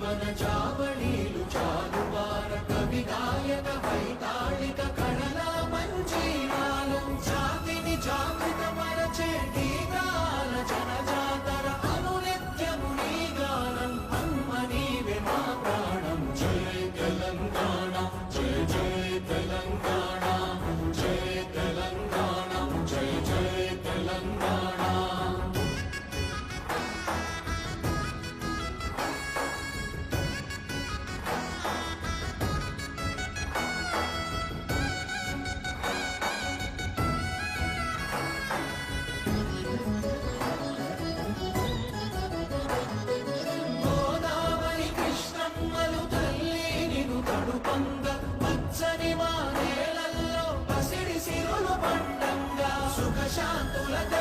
ಜೀವನ ಜಾವಣ Santo la